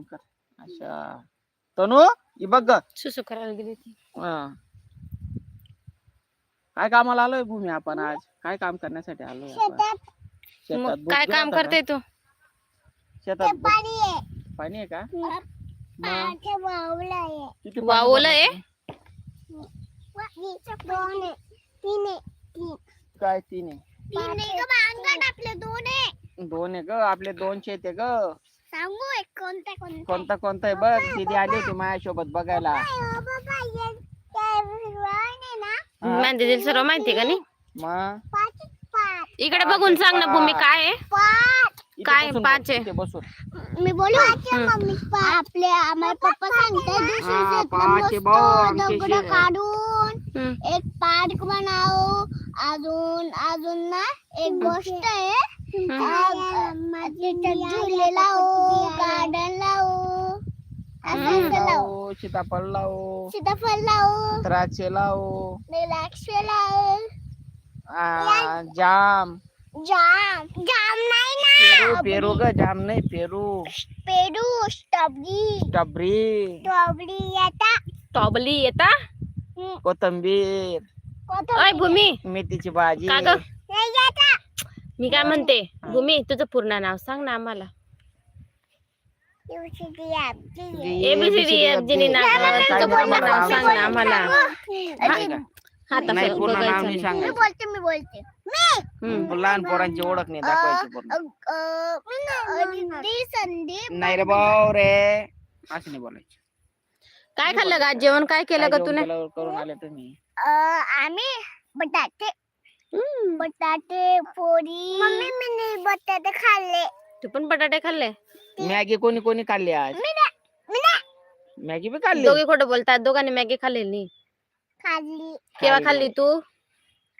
तोंड कर। अच्छा। तनू ही बघ ग। सुसू करायला गेली ती हा. काय कामाला आलोय भूमी आपण आज? काय काम करण्यासाठी आलोय आपण? शेतात. मग बुट काय काम करते तू? का? शेतात बुट- पाणी आहे. का? मग किती पाणी वावलं भरलं? आहे? तुम्ही? काय तीन आहे? दोन आहे ग आपले दोन शेत आहे ग. सांगू एक कोणता कोणता कोणता कोणता आहे बघ दीदी आली होती माझ्यासोबत बघायला. हो हा. माहिती दिली सर्व माहिती का नाही? मग पाच पाच. इकडे बघून सांग ना भूमी काय आहे. इथे काय बसून पाच आहे? इथे बसून. मी बोलू? मम्मी आपले आम्हाला पप्पा सांगतात दुसऱ्या हा, शेतात पाच आहे भाऊ, मस्त आमचे दगड शेत. काढून हम्म. एक पार्क बनाव अजून अजून ना एक गोष्ट आहे. लावू गार्डन लावू असं असं लावू लावू सीताफळ लावू सीताफळ लावू द्राक्षे लावू द्राक्ष लावू आ, जाम। जाम। जाम नाही पेरू ना पेरू ग जाम नाही पेरू। पेरू स्ट्रॉबेरी। स्ट्रॉबेरी। येता टॉबली येता कोथंबीर। अय भूमी। मेथीची भाजी का ग नाही येता मी काय म्हणते? भूमी तुझं पूर्ण नाव सांग ना आम्हाला. एबीसीडी एफजीनी नाव काय तुझं नाही पूर्ण नाव आम्हाला. सांग ना. आम्हाला नाही का? हाता नाही पूर्ण नाव बघायचं नाही नाही. मी सांगायचं बोलते मी बोलते. मी! हम्म. लहान पोरांची ओळख नाही दाखवायची पूर्ण. संदीप. नाही रे भाऊ रे. असं नाही बोलायचं. काय खाल्लं का जेवण काय केलं का केल्यावर करून आले तुम्ही. अ, आम्ही बटाटे बटाटे पोरी। मम्मी मी बटाटे खाल्ले। तू पण बटाटे खाल्ले? मॅगी कोणी कोणी खाल्ली आज? मी मी नाही मॅगी बी खाल्ली? दोघे खोटं बोलतात दोघांनी मॅगी खाल्लेली खाल्ली. केव्हा खाल्ली. खाल्ली तू?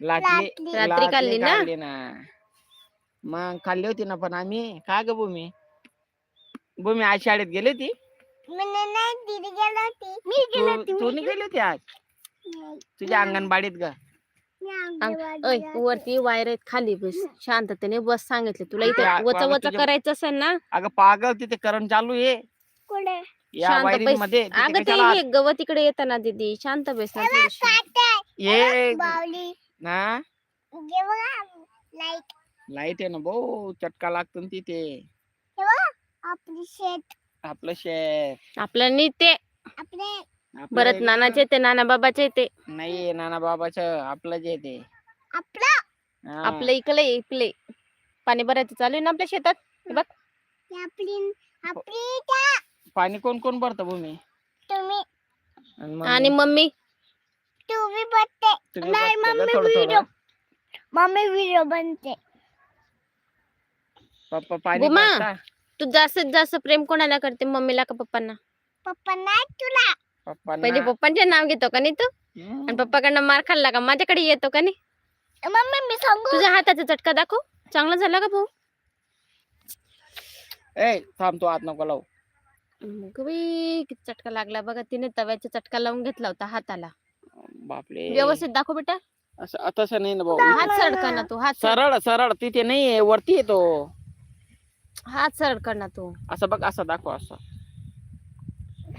लाटली. रात्री. रात्री लाटली खाल्ली ना? मग खाल्ली होती ना पण आम्ही का ग भूमी? भूमी आज शाळेत गेली होती? मी नाही नाही, दीदी गेली होती. मी गेली तू तू नाही गेली होती आज? तुझ्या अंगणवाडीत ग? अंग- होते. वरती वायर आहेत खाली बस शांततेने बस सांगितले तुला इथे. वच बाबा वच तुझ्या- करायचं असेल ना? अगं पागल तिथे करंट चालू आहे. कुठे? या शांत वायरिंग बैस. मध्ये तिथे अगं ते कशाला हे गवत इकडे येतं ना दीदी शांत बेस ना थोडीशी. ये. बावली. ना हे बघा लाइट. लाइट आहे ना भाऊ चटका लागतो ना तिथे. हे बघा आपली शेत. आपलं शेत. आपलं नी ते आपले आपलं आहे नानाचे ते नाना बाबाचे ते. नाही नाना बाबाचं आपलं जे ते. आपलं? हा. आपलं इकडे इकडे पाणी भरायचं चालू आहे ना आपल्या शेतात? हे बघ. हे आपली आपली त्या. पाणी कोण कोण भरतं भूमी? तुम्ही. आणि मग आणि मम्मी? तुम्ही बघते तुम्ही नाही बघते का? मम्मी थोडं व्हिडिओ थोडं मम्मी व्हिडिओ बनते. पप्पा पाणी बुमा. भरता? तू जास्तीत जास्त प्रेम कोणाला करते? मम्मीला का पप्पांना? पप्पा नाही तुला. पहिले पप्पा पप्पांचे नाव घेतो का नाही तू? आणि पप्पाकडनं मार खाल्ला का? माझ्याकडे येतो का नाही? मम्मी मी सांगू. तुझ्या हाताचा चटका दाखव. चांगला झाला का भाऊ? ए थांब तू आत नको लावू. किती चटका लागला बघा. तिने तव्याचा चटका लावून घेतला होता हाताला. बापरे. व्यवस्थित दाखव बेटा. असं तसं नाही ना भाऊ. हात कर ना तू हात सरळ. सरळ तिथे नाहीये वरती येतो. हात सरळ कर ना तू. असं बघ असं दाखव असं.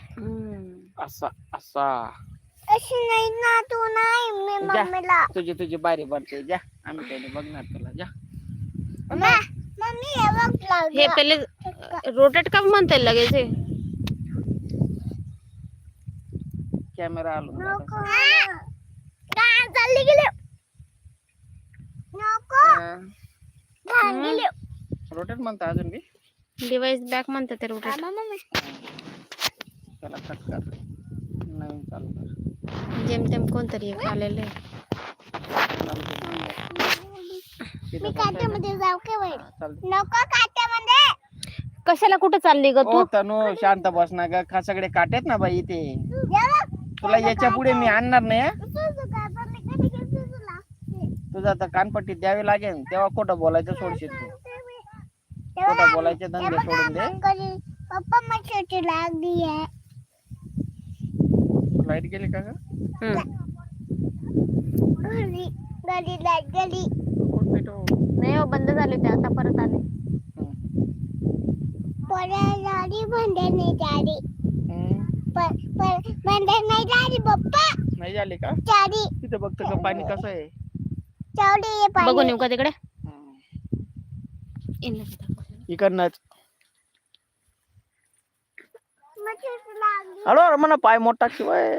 हम्म. असा असा अशी नाही ना तू नाही मी जा. मम्मीला तुझी तुझी बारी भरते जा आम्ही काही नाही बघणार तुला जा मम्मा, मम्मी हे बघ हे लागलं. पहिले रोटेट का म्हणते लगेच हे? कॅमेरा आलो ना आता. नको काय चालली गेली नको. घाण गेली रोटेट म्हणता अजून बी डिवाइस बॅक म्हणतात ते रोटेट मम्मी त्याला कट कर नवीन चालू कर. जेमतेम कोणतरी एक आलेलं आहे. मी काट्यामध्ये जाऊ का बाई? चालतंय. नको काट्यामध्ये कशाला कुठं चालली ग तू? तनू शांत बस ना ग. का सगळे काटेत ना बाई इथे. बघ. तुला याच्यापुढे मी आणणार नाही हं? तुझं आता कानपट्टी द्यावी लागेल. तेव्हा खोटं बोलायचं सोडशील तू. ते खोटं बोलायचे ते धंदे सोडून दे. पप्पा मग छोटी लागली आहे. लाईट गेली का ग हम्म. घरी घरी लाईट गेली। कोण पेटव? नाही हो बंद झाले ते आता परत आले हं. पोळ्या झाली भांड्या नाही झाली हम्म, पण पण भांड्या नाही झाली पप्पा नाही झाले का? झाली तिथं बघतो का पाणी कसं आहे चावडी ये पाणी बघून येऊ का तिकडे। हम्म. इकडनंच हळू म्हणा पाय मोठा शिवाय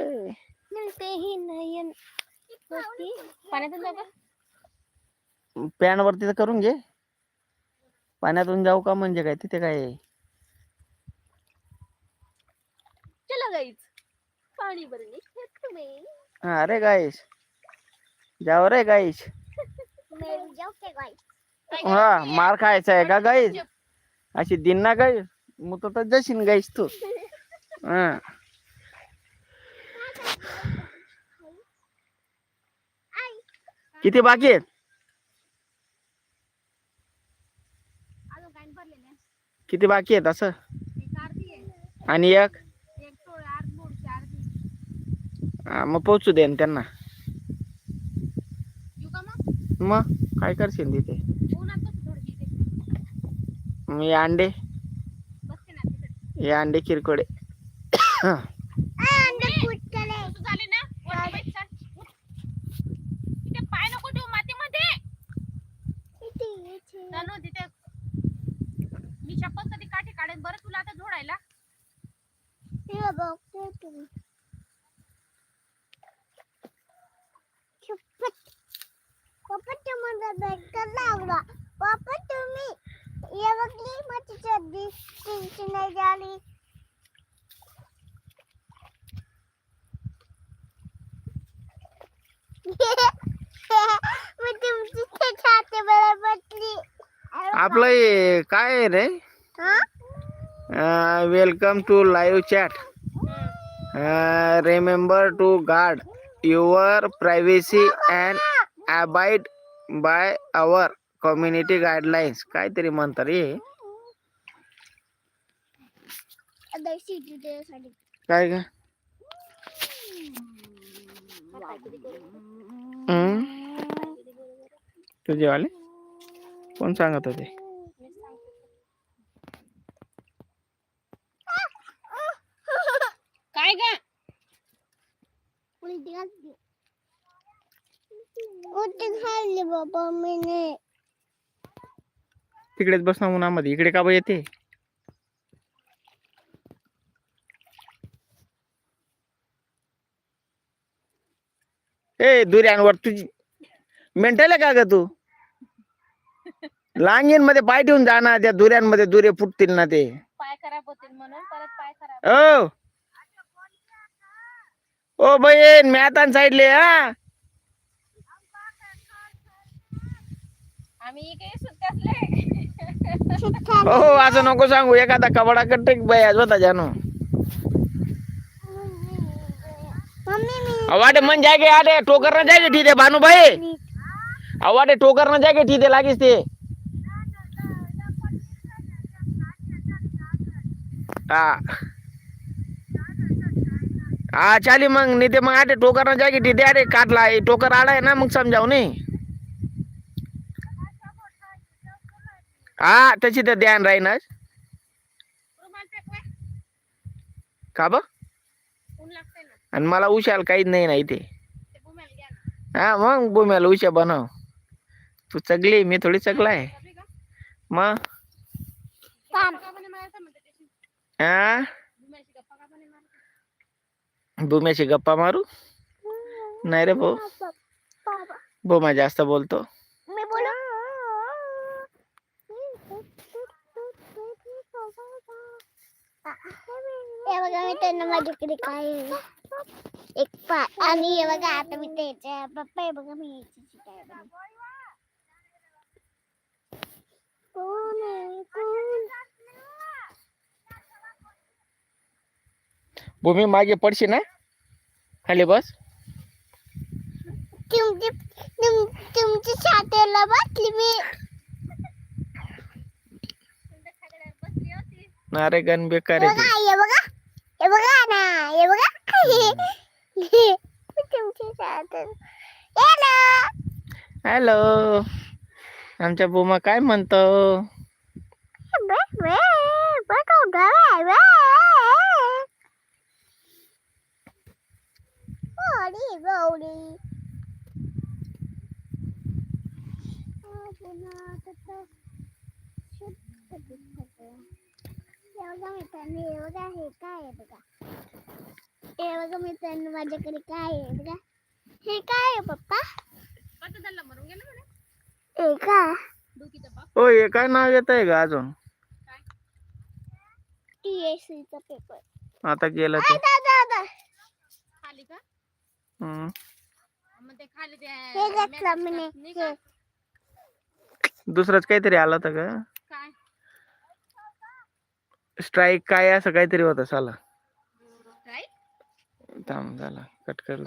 पॅन वरती तर करून घे. पाण्यातून जाऊ का म्हणजे काय? तिथे काय पाणी हा, अरे गाईस जाऊ रे गाईस मैं जाऊ के गाई हा मार खायचा आहे का गाईस अशी दिन ना गाई मग तर जशीन गाईस तू. किती बाकी आहेत? किती बाकी आहेत असं? आणि एक? हा, मग पोचू दे त्यांना. मग? काय करशील तिथे? मी अंडे? हे अंडे किरकोडे अंडे ना तिथे मातीमध्ये कधी काठी तुला आता झोडायला तुम्ही शपथ लागला पप्पा तुम्ही ये बघली मातीच्या चड्डी नाही झाली. आपलं हे काय रे? Welcome to live chat remember to guard your privacy and abide by our community guidelines काहीतरी म्हणतात रे. दर्शी काय का? तुझेवाले कोण सांगत होते काय ग? खाल्ली बाबा मीने. तिकडेच उन्हामध्ये. इकडे का बा येते? ए दुऱ्यांवर तुझी मेंटल आहे का ग तू? लांगीन मध्ये पाय ठेवून जा ना त्या दुऱ्यांमध्ये दुरे फुटतील ना ते. पाय खराब होतील म्हणून परत पाय खराब ओ ओ बहीण मॅतान साईडले हा. आम्ही हो असं नको सांगू एखादा कबडा कट्टे बाय होता जानो. मम्मी मी अवाडे मन जागे आडे टोकर न जागे ठीक आहे भानुभाई अवाडे टोकर न जागे आहे लागीस ते. हा. चाली मग नाही ते मग आटे टोकर न जागे ठीक अरे काटला टोकर आलाय ना मग समजाव नाही हा त्याची तर ध्यान फेक वे. का ना आणि मला उशाल काहीच नाही ना इथे. ना. हा मग बुम्याला उशा बनव. तू चगली मी थोडी कभी का मग? काम गप्पा हा मारू? नाही रे भाऊ. बाबा बुमा जास्त बोलतो. काय आहे. एक पा आणि हे बघा आता मी त्याच्या पप्पा हे बघा मी याची काय बनवली. कोण आहे कोण भूमी मागे पडशी ना? खाली बस. तुमची तुम तुमची छातीला बसली मी. अरे गण बेकार हे आहे बघा हे बघा हे बघा ना हे बघा. तुमची हॅलो आमच्या बुमा काय म्हणतो? गौरी गौरी एवढा मित्रांनो एवढा हे काय आहे बघा बघा मित्रांनो माझ्याकडे काय आहे बघा हे काय आहे पप्पा हे का हो हे काय नाव येत आहे का अजून टीएससी चा पेपर आता केलं ते. दादा दादा. खाली का? दुसरंच काहीतरी आलं होतं का काय? स्ट्राईक काय असं काहीतरी होतं साला. थांब झाला. कट कर